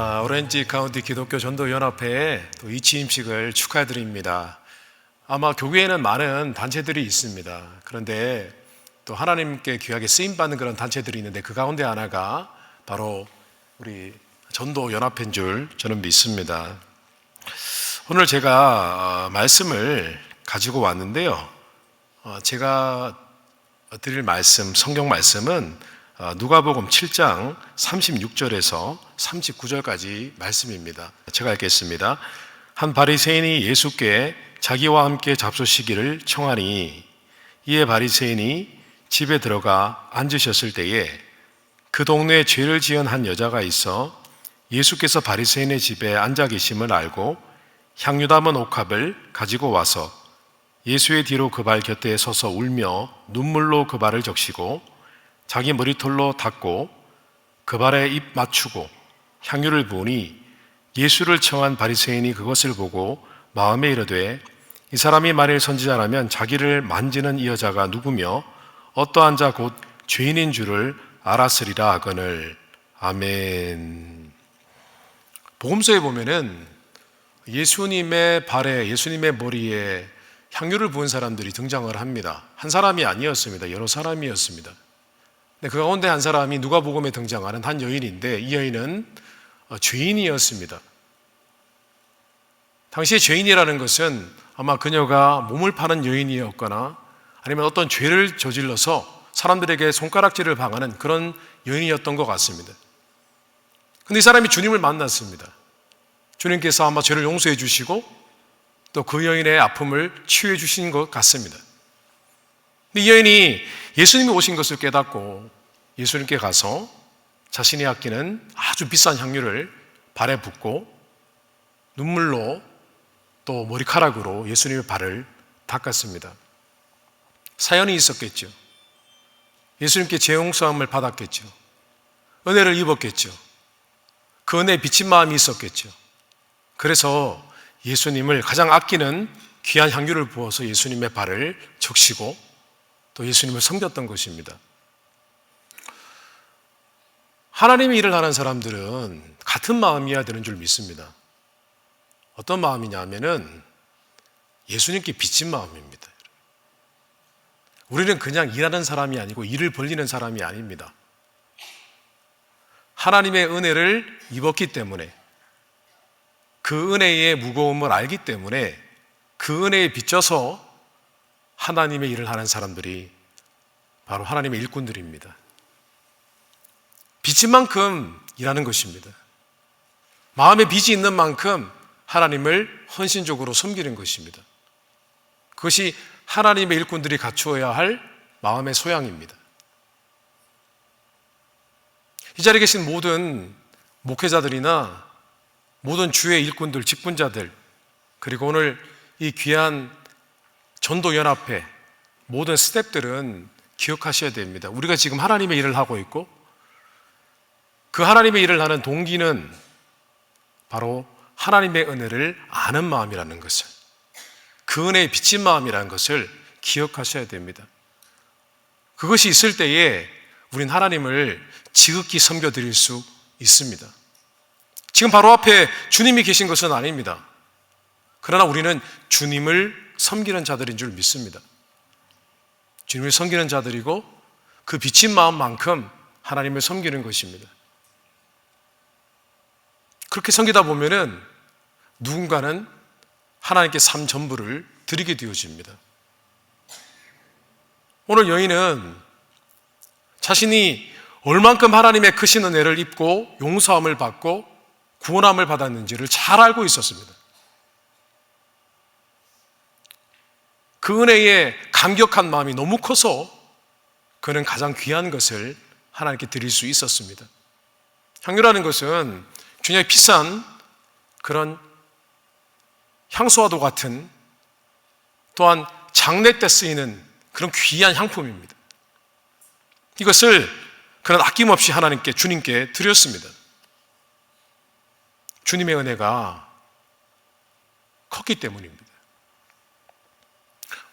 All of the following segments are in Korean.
아, 오렌지 카운티 기독교 전도 연합회의 또이 취임식을 축하드립니다. 아마 교회에는 많은 단체들이 있습니다. 그런데 또 하나님께 귀하게 쓰임 받는 그런 단체들이 있는데 그 가운데 하나가 바로 우리 전도 연합회인 줄 저는 믿습니다. 오늘 제가 어, 말씀을 가지고 왔는데요. 어, 제가 드릴 말씀, 성경 말씀은 어, 누가복음 7장 36절에서 39절까지 말씀입니다. 제가 읽겠습니다. 한 바리새인이 예수께 자기와 함께 잡수시기를 청하니 이에 바리새인이 집에 들어가 앉으셨을 때에 그 동네에 죄를 지은 한 여자가 있어 예수께서 바리새인의 집에 앉아 계심을 알고 향유 담은 옥합을 가지고 와서 예수의 뒤로 그 발 곁에 서서 울며 눈물로 그 발을 적시고 자기 머리털로 닦고 그 발에 입 맞추고 향유를 부으니 예수를 청한 바리새인이 그것을 보고 마음에 이르되 이 사람이 만일 선지자라면 자기를 만지는 이 여자가 누구며 어떠한 자 곧 죄인인 줄을 알았으리라 하거늘 아멘. 복음서에 보면은 예수님의 발에 예수님의 머리에 향유를 부은 사람들이 등장을 합니다. 한 사람이 아니었습니다. 여러 사람이었습니다. 그 가운데 한 사람이 누가복음에 등장하는 한 여인인데 이 여인은 어, 죄인이었습니다. 당시에 죄인이라는 것은 아마 그녀가 몸을 파는 여인이었거나 아니면 어떤 죄를 저질러서 사람들에게 손가락질을 당하는 그런 여인이었던 것 같습니다. 근데 이 사람이 주님을 만났습니다. 주님께서 아마 죄를 용서해 주시고 또 그 여인의 아픔을 치유해 주신 것 같습니다. 이 여인이 예수님이 오신 것을 깨닫고 예수님께 가서 자신이 아끼는 아주 비싼 향유를 발에 붓고 눈물로 또 머리카락으로 예수님의 발을 닦았습니다. 사연이 있었겠죠. 예수님께 재용서함을 받았겠죠. 은혜를 입었겠죠. 그 은혜에 비친 마음이 있었겠죠. 그래서 예수님을 가장 아끼는 귀한 향유를 부어서 예수님의 발을 적시고 또 예수님을 섬겼던 것입니다. 하나님의 일을 하는 사람들은 같은 마음이어야 되는 줄 믿습니다. 어떤 마음이냐 하면은 예수님께 빚진 마음입니다. 우리는 그냥 일하는 사람이 아니고 일을 벌리는 사람이 아닙니다. 하나님의 은혜를 입었기 때문에 그 은혜의 무거움을 알기 때문에 그 은혜에 비춰서 하나님의 일을 하는 사람들이 바로 하나님의 일꾼들입니다. 빚진 만큼 일하는 것입니다. 마음에 빚이 있는 만큼 하나님을 헌신적으로 섬기는 것입니다. 그것이 하나님의 일꾼들이 갖추어야 할 마음의 소양입니다. 이 자리에 계신 모든 목회자들이나 모든 주의 일꾼들, 직분자들, 그리고 오늘 이 귀한 전도연합회 모든 스탭들은 기억하셔야 됩니다. 우리가 지금 하나님의 일을 하고 있고 그 하나님의 일을 하는 동기는 바로 하나님의 은혜를 아는 마음이라는 것을 그 은혜에 비친 마음이라는 것을 기억하셔야 됩니다. 그것이 있을 때에 우린 하나님을 지극히 섬겨드릴 수 있습니다. 지금 바로 앞에 주님이 계신 것은 아닙니다. 그러나 우리는 주님을 섬기는 자들인 줄 믿습니다. 주님을 섬기는 자들이고 그 비친 마음만큼 하나님을 섬기는 것입니다. 그렇게 섬기다 보면은 누군가는 하나님께 삶 전부를 드리게 되어집니다. 오늘 여인은 자신이 얼만큼 하나님의 크신 은혜를 입고 용서함을 받고 구원함을 받았는지를 잘 알고 있었습니다. 그 은혜에 감격한 마음이 너무 커서 그는 가장 귀한 것을 하나님께 드릴 수 있었습니다. 향유라는 것은 굉장히 비싼 그런 향수와도 같은 또한 장례 때 쓰이는 그런 귀한 향품입니다. 이것을 그는 아낌없이 하나님께 주님께 드렸습니다. 주님의 은혜가 컸기 때문입니다.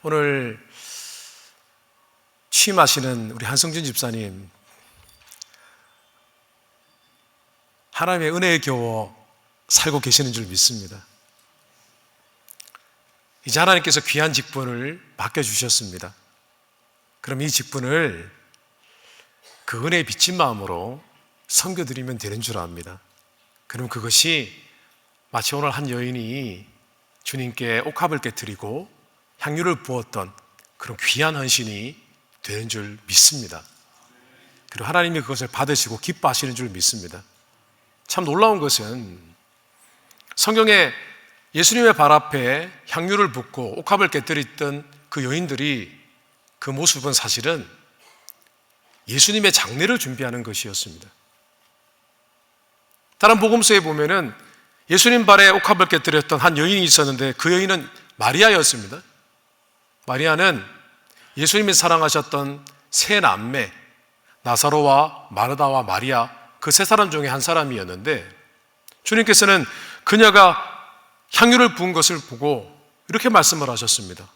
오늘 취임하시는 우리 한성준 집사님 하나님의 은혜에 겨워 살고 계시는 줄 믿습니다. 이제 하나님께서 귀한 직분을 맡겨주셨습니다. 그럼 이 직분을 그 은혜에 비친 마음으로 섬겨드리면 되는 줄 압니다. 그럼 그것이 마치 오늘 한 여인이 주님께 옥합을 깨뜨리고 향유를 부었던 그런 귀한 헌신이 되는 줄 믿습니다. 그리고 하나님이 그것을 받으시고 기뻐하시는 줄 믿습니다. 참 놀라운 것은 성경에 예수님의 발 앞에 향유를 붓고 옥합을 깨뜨렸던 그 여인들이 그 모습은 사실은 예수님의 장례를 준비하는 것이었습니다. 다른 복음서에 보면은 예수님 발에 옥합을 깨뜨렸던 한 여인이 있었는데 그 여인은 마리아였습니다. 마리아는 예수님이 사랑하셨던 세 남매 나사로와 마르다와 마리아 그 세 사람 중에 한 사람이었는데 주님께서는 그녀가 향유를 부은 것을 보고 이렇게 말씀을 하셨습니다.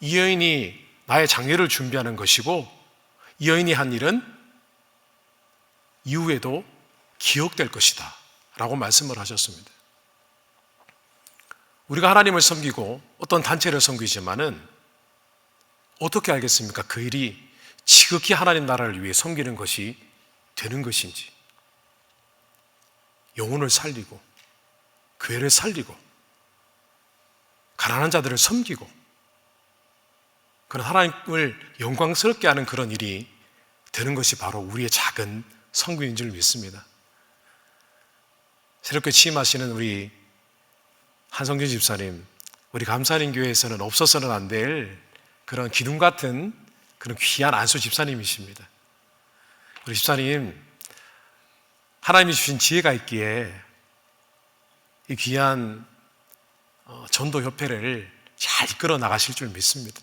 이 여인이 나의 장례를 준비하는 것이고 이 여인이 한 일은 이후에도 기억될 것이다. 라고 말씀을 하셨습니다. 우리가 하나님을 섬기고 어떤 단체를 섬기지만은 어떻게 알겠습니까? 그 일이 지극히 하나님 나라를 위해 섬기는 것이 되는 것인지. 영혼을 살리고, 교회를 살리고, 가난한 자들을 섬기고, 그런 하나님을 영광스럽게 하는 그런 일이 되는 것이 바로 우리의 작은 성교인 줄 믿습니다. 새롭게 취임하시는 우리 한성준 집사님, 우리 감사님 교회에서는 없어서는 안 될 그런 기둥 같은 그런 귀한 안수 집사님이십니다. 우리 집사님, 하나님이 주신 지혜가 있기에 이 귀한 어, 전도 협회를 잘 이끌어 나가실 줄 믿습니다.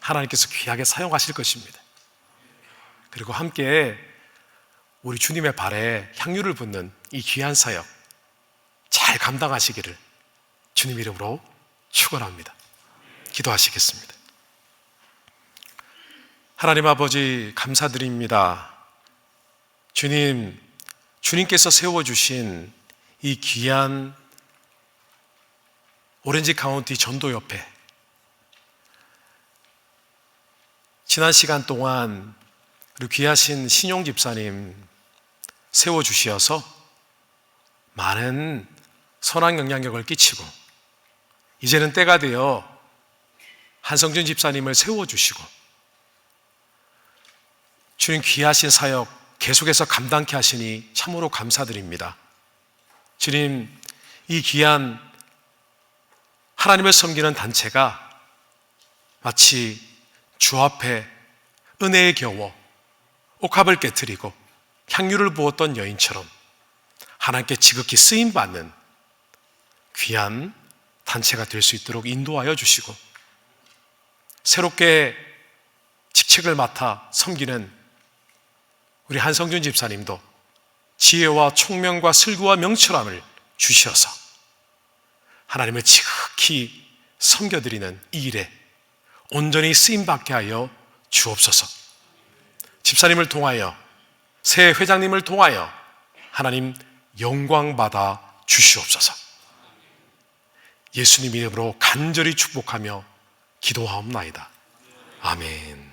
하나님께서 귀하게 사용하실 것입니다. 그리고 함께 우리 주님의 발에 향유를 붓는 이 귀한 사역 잘 감당하시기를 주님 이름으로 축원합니다. 기도하시겠습니다. 하나님 아버지 감사드립니다. 주님, 주님께서 세워 주신 이 귀한 오렌지 카운티 전도협회. 지난 시간 동안 우리 귀하신 신용 집사님 세워 주시어서 많은 선한 영향력을 끼치고 이제는 때가 되어 한성준 집사님을 세워주시고 주님 귀하신 사역 계속해서 감당케 하시니 참으로 감사드립니다. 주님, 이 귀한 하나님을 섬기는 단체가 마치 주 앞에 은혜에 겨워 옥합을 깨뜨리고 향유를 부었던 여인처럼 하나님께 지극히 쓰임 받는 귀한 단체가 될 수 있도록 인도하여 주시고 새롭게 직책을 맡아 섬기는 우리 한성준 집사님도 지혜와 총명과 슬구와 명철함을 주셔서 하나님을 지극히 섬겨드리는 이 일에 온전히 쓰임받게 하여 주옵소서 집사님을 통하여 새 회장님을 통하여 하나님 영광 받아 주시옵소서. 예수님 이름으로 간절히 축복하며 기도하옵나이다. 아멘.